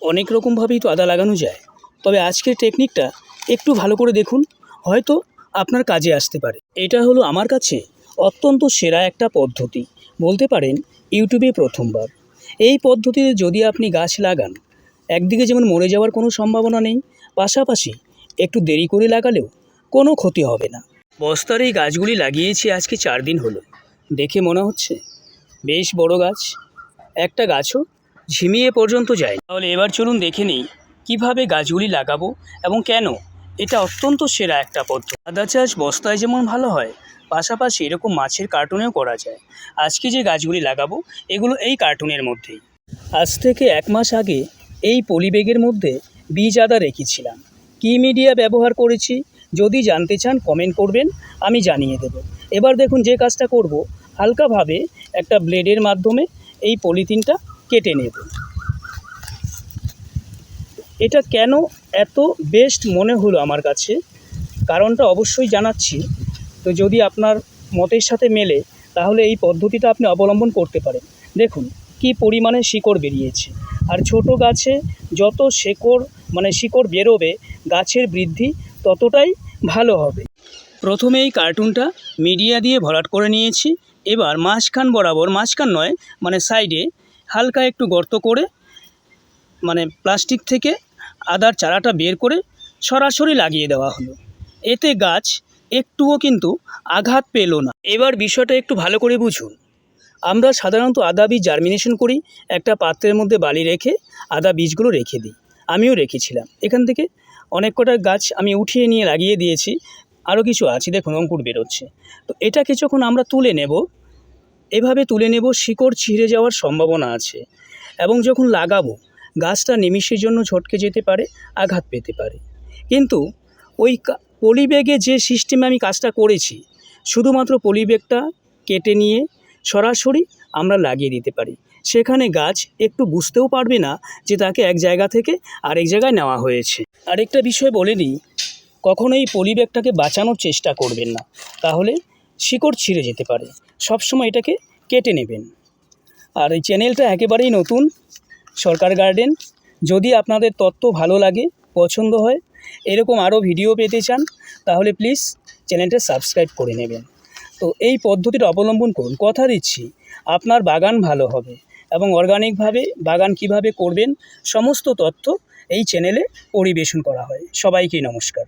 অনেক রকমভাবেই তো আদা লাগানো যায়। তবে আজকের টেকনিকটা একটু ভালো করে দেখুন, হয়তো আপনার কাজে আসতে পারে। এটা হলো আমার কাছে অত্যন্ত সেরা একটা পদ্ধতি। বলতে পারেন, ইউটিউবে প্রথমবার। এই পদ্ধতিতে যদি আপনি গাছ লাগান, একদিকে যেমন মরে যাওয়ার কোনো সম্ভাবনা নেই, পাশাপাশি একটু দেরি করে লাগালেও কোনো ক্ষতি হবে না। বস্তার এই গাছগুলি লাগিয়েছি আজকে চার দিন হলো। দেখে মনে হচ্ছে, বেশ বড় গাছ। একটা গাছও ঝিমিয়ে পর্যন্ত যায় তাহলে এবার চলুন দেখে নিই, কীভাবে গাছগুলি লাগাবো এবং কেন? এটা অত্যন্ত সেরা একটা পদ্ধতি। আদা চাষ বস্তায় যেমন ভালো হয়, পাশাপাশি এরকম মাছের কার্টুনেও করা যায়। আজকে যে গাছগুলি লাগাবো, এগুলো এই কার্টুনের মধ্যেই। আজ থেকে এক মাস আগে এই পলিবেগের মধ্যে বীজ আদা রেখেছিলাম। কী মিডিয়া ব্যবহার করেছি, যদি জানতে চান কমেন্ট করবেন, আমি জানিয়ে দেব। এবার দেখুন যে কাজটা করব। হালকাভাবে একটা ব্লেডের মাধ্যমে এই পলিথিনটা কেটে নেব। এটা কেন এত বেস্ট মনে হলো আমার কাছে? কারণটা অবশ্যই জানাচ্ছি। তো যদি আপনার মতের সাথে মেলে, তাহলে এই পদ্ধতিটা আপনি অবলম্বন করতে পারেন। দেখুন, কি পরিমাণে শিকড় বেরিয়েছে। আর ছোট গাছে যত শেকড় মানে শিকড় বেরোবে, গাছের বৃদ্ধি ততটাই ভালো হবে। প্রথমে এই কার্টুনটা মিডিয়া দিয়ে ভরাট করে নিয়েছি। এবার মাঝখান বরাবর, মাঝখান নয় মানে সাইডে হালকা একটু গর্ত করে মানে প্লাস্টিক থেকে আদার চারাটা বের করে সরাসরি লাগিয়ে দেওয়া হলো। এতে গাছ একটুও কিন্তু আঘাত পেল না। এবার বিষয়টা একটু ভালো করে বুঝুন। আমরা সাধারণত আদা বীজ জার্মিনেশন করি, একটা পাত্রের মধ্যে বালি রেখে আদা বীজগুলো রেখে দিই। আমিও রেখেছিলাম। এখান থেকে অনেক কটা গাছ আমি উঠিয়ে নিয়ে লাগিয়ে দিয়েছি। আরও কিছু আছে, দেখুন অঙ্কুর বেরোচ্ছে। তো এটা কিছুক্ষণ আমরা তুলে নেব। এভাবে তুলে নেব শিকড় ছিঁড়ে যাওয়ার সম্ভাবনা আছে এবং যখন লাগাবো, গাছটা নিমিষের জন্য ঝটকে যেতে পারে, আঘাত পেতে পারে। কিন্তু ওই পলিব্যাগে যে সিস্টেমে আমি কাজটা করেছি, শুধুমাত্র পলিব্যাগটা কেটে নিয়ে সরাসরি আমরা লাগিয়ে দিতে পারি। সেখানে গাছ একটু বুঝতেও পারবে না যে তাকে এক জায়গা থেকে আরেক জায়গায় নেওয়া হয়েছে। আরেকটা বিষয় বলে নিই, কখনোই পলিব্যাগটাকে বাঁচানোর চেষ্টা করবেন না। তাহলে শিকড় ছিঁড়ে যেতে পারে। সবসময় এটাকে কেটে নেবেন। আর এই চ্যানেলটা একেবারেই নতুন, সরকার গার্ডেন। যদি আপনাদের তথ্য ভালো লাগে, পছন্দ হয়, এরকম আরও ভিডিও পেতে চান, তাহলে প্লিজ চ্যানেলটা সাবস্ক্রাইব করে নেবেন। তো এই পদ্ধতিটা অবলম্বন করুন। কথা দিচ্ছি, আপনার বাগান ভালো হবে এবং অর্গানিকভাবে বাগান কীভাবে করবেন, সমস্ত তথ্য এই চ্যানেলে পরিবেশন করা হয়। সবাইকে নমস্কার।